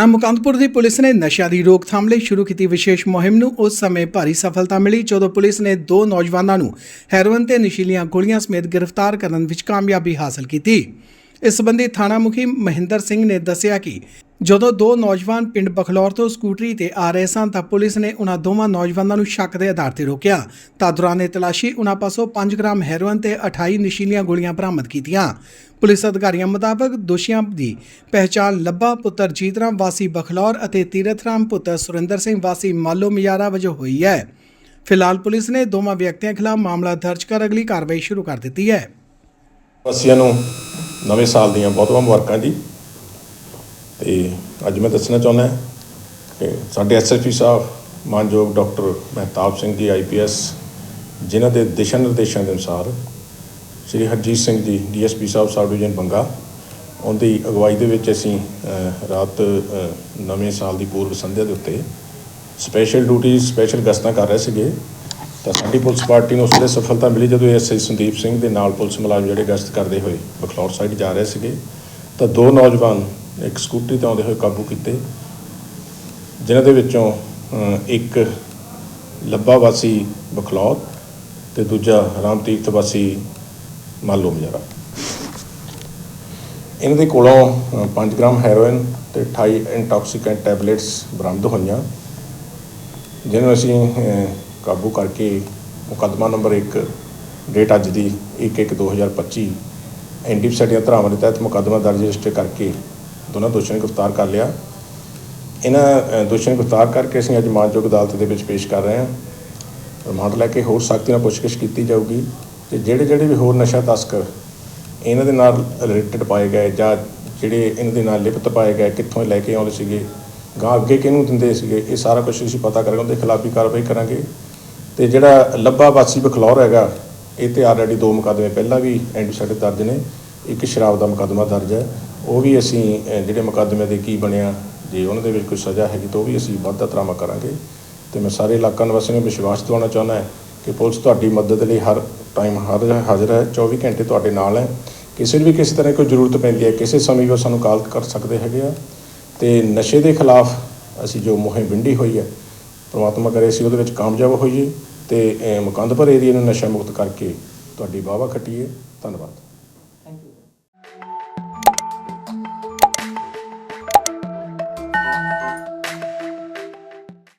ਥਾਣਾ ਮੁਕੰਦਪੁਰ ਦੀ ਪੁਲਿਸ ਨੇ ਨਸ਼ਿਆਂ ਦੀ ਰੋਕਥਾਮ ਲਈ ਸ਼ੁਰੂ ਕੀਤੀ ਵਿਸ਼ੇਸ਼ ਮੁਹਿੰਮ ਨੂੰ। ਉਸ ਸਮੇਂ ਭਾਰੀ ਸਫਲਤਾ ਮਿਲੀ, ਜਦੋਂ ਪੁਲਿਸ ਨੇ ਦੋ ਨੌਜਵਾਨਾਂ ਨੂੰ ਹੈਰੋਇਨ ਤੇ ਨਸ਼ੀਲੀਆਂ ਗੋਲੀਆਂ ਸਮੇਤ ਗ੍ਰਿਫਤਾਰ ਕਰਨ ਵਿੱਚ ਕਾਮਯਾਬੀ ਹਾਸਲ ਕੀਤੀ। ਇਸ ਸੰਬੰਧੀ ਥਾਣਾ ਮੁਖੀ ਮਹਿੰਦਰ ਸਿੰਘ ਨੇ ਦੱਸਿਆ ਕਿ ਜਦੋਂ ਦੋ ਨੌਜਵਾਨ ਪਿੰਡ ਬਖਲੌਰ ਤੋਂ ਸਕੂਟਰੀ ਤੇ ਆ ਰਹੇ ਸਨ ਤਾਂ ਪੁਲਿਸ ਨੇ ਉਹਨਾਂ ਦੋਵਾਂ ਨੌਜਵਾਨਾਂ ਨੂੰ ਸ਼ੱਕ ਦੇ ਆਧਾਰ ਤੇ ਰੋਕਿਆ। ਤਾਂ ਦੌਰਾਨੇ ਤਲਾਸ਼ੀ ਉਹਨਾਂ ਪਾਸੋਂ 5 ਗ੍ਰਾਮ ਹੈਰੋਇਨ ਤੇ 28 ਨਸ਼ੀਲੀਆਂ ਗੋਲੀਆਂ ਬਰਾਮਦ ਕੀਤੀਆਂ। ਪੁਲਿਸ ਅਧਿਕਾਰੀਆਂ ਮੁਤਾਬਕ ਦੋਸ਼ੀਆਂ ਦੀ ਪਹਿਚਾਣ ਲੱਭਾ ਪੁੱਤਰ ਜੀਤਰਾਮ ਵਾਸੀ ਬਖਲੌਰ ਅਤੇ ਤੀਰਥਰਾਮ ਪੁੱਤਰ ਸੁਰਿੰਦਰ ਸਿੰਘ ਵਾਸੀ ਮਾਲੋ ਮਿਆਰਾ ਵਜੋਂ ਹੋਈ ਹੈ। ਫਿਲਹਾਲ ਪੁਲਿਸ ਨੇ ਦੋਵਾਂ ਵਿਅਕਤੀਆਂ ਖਿਲਾਫ ਮਾਮਲਾ ਦਰਜ ਕਰ ਅਗਲੀ ਕਾਰਵਾਈ ਸ਼ੁਰੂ ਕਰ ਦਿੱਤੀ ਹੈ। ਵਾਸੀਆਂ ਨੂੰ ਨਵੇਂ ਸਾਲ ਦੀਆਂ ਬਹੁਤ ਬਹੁਤ ਮੁਬਾਰਕਾਂ ਜੀ। ਤੇ ਅੱਜ ਮੈਂ ਦੱਸਣਾ ਚਾਹੁੰਦਾ ਕਿ ਸਾਡੇ ਐਸਐਸਪੀ ਸਾਹਿਬ, ਮਾਨਯੋਗ ਡਾਕਟਰ ਮਹਿਤਾਬ ਸਿੰਘ ਜੀ ਆਈਪੀਐਸ ਜਿਨ੍ਹਾਂ ਦੇ ਦਿਸ਼ਾ ਨਿਰਦੇਸ਼ਾਂ ਦੇ ਅਨੁਸਾਰ ਸ਼੍ਰੀ ਹਰਜੀਤ ਸਿੰਘ ਜੀ ਡੀਐਸਪੀ ਸਾਹਿਬ ਸਬ ਡਿਵੀਜ਼ਨ ਬੰਗਾ, ਉਹਦੀ ਅਗਵਾਈ ਦੇ ਵਿੱਚ ਅਸੀਂ ਰਾਤ ਨਵੇਂ ਸਾਲ ਦੀ ਪੂਰਵ ਸੰਧਿਆ ਦੇ ਉੱਤੇ ਸਪੈਸ਼ਲ ਡਿਊਟੀ ਸਪੈਸ਼ਲ ਗਸ਼ਤਾਂ ਕਰ ਰਹੇ ਸੀਗੇ। ਤਾਂ ਸਾਡੀ ਪੁਲਿਸ ਪਾਰਟੀ ਨੂੰ ਉਸ ਸਫਲਤਾ ਮਿਲੀ ਜਦੋਂ ਐਸਆਈ ਸੰਦੀਪ ਸਿੰਘ ਦੇ ਨਾਲ ਪੁਲਿਸ ਮੁਲਾਜ਼ਮ ਜਿਹੜੇ ਗਸ਼ਤ ਕਰਦੇ ਹੋਏ ਬਖਲੌਰ ਸਾਈਡ ਜਾ ਰਹੇ ਸੀਗੇ। ਤਾਂ ਦੋ ਨੌਜਵਾਨ ਇੱਕ ਸਕੂਟਰੀ ਤੇ ਆਉਂਦੇ ਹੋਏ ਕਾਬੂ ਕੀਤੇ ਜਿਨ੍ਹਾਂ ਦੇ ਵਿੱਚੋਂ ਇੱਕ ਲੱਭਾ ਵਾਸੀ ਬਖਲੌਰ ਤੇ ਦੂਜਾ ਰਾਮ ਤੀਰਥ ਵਾਸੀ ਮਾਲੋ ਮਜਾਰਾ ਇਹਨਾਂ ਦੇ ਕੋਲੋਂ ਅ, 5 ਗ੍ਰਾਮ ਹੈਰੋਇਨ ਤੇ 28 ਇੰਟੌਕਸੀਕੈਂਟ ਟੈਬਲੇਟਸ ਬਰਾਮਦ ਹੋਈਆਂ ਜਿਹਨੂੰ ਅਸੀਂ ਕਾਬੂ ਕਰਕੇ ਮੁਕੱਦਮਾ ਨੰਬਰ 1 ਡੇਟ ਅੱਜ ਦੀ 1/1/2025 ਐਨਡੀਪੀ ਸਾਡੀਆਂ ਧਾਰਾਵਾਂ ਦੇ ਤਹਿਤ ਮੁਕੱਦਮਾ ਦਰਜ ਰਜਿਸਟਰ ਕਰਕੇ ਦੋਨਾਂ ਦੋਸ਼ੀਆਂ ਨੂੰ ਗ੍ਰਿਫਤਾਰ ਕਰ ਲਿਆ। ਇਹਨਾਂ ਅ, ਦੋਸ਼ੀਆਂ ਨੂੰ ਗ੍ਰਿਫਤਾਰ ਕਰਕੇ ਅਸੀਂ ਅੱਜ ਮਾਨਯੋਗ ਅਦਾਲਤ ਦੇ ਵਿੱਚ ਪੇਸ਼ ਕਰ ਰਹੇ ਹਾਂ। ਰਿਮਾਂਡ ਲੈ ਕੇ ਹੋਰ ਸਖਤੀ ਨਾਲ ਪੁੱਛਗਿੱਛ ਕੀਤੀ ਜਾਊਗੀ ਤੇ ਜਿਹੜੇ ਜਿਹੜੇ ਵੀ ਹੋਰ ਨਸ਼ਾ ਤਸਕਰ ਇਹਨਾਂ ਦੇ ਨਾਲ ਰਿਲੇਟਡ ਪਾਏ ਗਏ ਜਾਂ ਜਿਹੜੇ ਇਹਨਾਂ ਦੇ ਨਾਲ ਲਿਪਤ ਪਾਏ ਗਏ ਕਿੱਥੋਂ ਲੈ ਕੇ ਆਉਂਦੇ ਸੀਗੇ ਗਾਂ ਅੱਗੇ ਕਿਹਨੂੰ ਦਿੰਦੇ ਸੀਗੇ ਇਹ ਸਾਰਾ ਕੁਝ ਅਸੀਂ ਪਤਾ ਕਰਾਂਗੇ ਉਹਦੇ ਖਿਲਾਫ ਵੀ ਕਾਰਵਾਈ ਕਰਾਂਗੇ। ਤੇ ਜਿਹੜਾ ਲੱਭਾ ਵਾਸੀ ਬਖਲੌਰ ਹੈਗਾ, ਇਹ ਤੇ ਆਲਰੇਡੀ ਦੋ ਮੁਕੱਦਮੇ ਪਹਿਲਾਂ ਵੀ ਐਂਡੀ ਦਰਜ ਨੇ। ਇੱਕ ਸ਼ਰਾਬ ਦਾ ਮੁਕੱਦਮਾ ਦਰਜ ਹੈ। ਉਹ ਵੀ ਅਸੀਂ ਜਿਹੜੇ ਮੁਕੱਦਮੇ ਦੇ ਕੀ ਬਣਿਆ, ਜੇ ਉਹਨਾਂ ਦੇ ਵਿੱਚ ਕੋਈ ਸਜ਼ਾ ਹੈਗੀ ਤਾਂ ਉਹ ਵੀ ਅਸੀਂ ਵਾਧਾ ਤਰਾਮਾ ਕਰਾਂਗੇ। ਤੇ ਮੈਂ ਸਾਰੇ ਇਲਾਕਾ ਨਿਵਾਸੀਆਂ ਨੂੰ ਵਿਸ਼ਵਾਸ ਦਿਵਾਉਣਾ ਚਾਹੁੰਦਾ ਹਾਂ ਕਿ ਪੁਲਿਸ ਤੁਹਾਡੀ ਮਦਦ ਲਈ ਹਰ ਟਾਈਮ ਹਾਜ਼ਰ ਹਾਜ਼ਰ ਹੈ। 24 ਘੰਟੇ ਤੁਹਾਡੇ ਨਾਲ ਹੈ। ਕਿਸੇ ਨੂੰ ਵੀ ਕਿਸੇ ਤਰ੍ਹਾਂ ਕੋਈ ਜ਼ਰੂਰਤ ਪੈਂਦੀ ਹੈ, ਕਿਸੇ ਸਮੇਂ ਵੀ ਉਹ ਸਾਨੂੰ ਕਾਲ ਕਰ ਸਕਦੇ ਹੈਗੇ ਆ। ਤੇ ਨਸ਼ੇ ਦੇ ਖਿਲਾਫ ਅਸੀਂ ਜੋ ਮੁਹਿੰਮ ਵਿੰਡੀ ਹੋਈ ਹੈ, ਪ੍ਰਮਾਤਮਾ ਕਰੇ ਅਸੀਂ ਉਹਦੇ ਵਿੱਚ ਕਾਮਯਾਬ ਹੋਈਏ। ਤੇ ਅਹ, ਮੁਕੰਦਪੁਰ ਏਰੀਆ ਨੂੰ ਨਸ਼ਾ ਮੁਕਤ ਕਰਕੇ ਤੁਹਾਡੀ ਵਾਹਵਾ ਖੱਟੀਏ ਧੰਨਵਾਦ।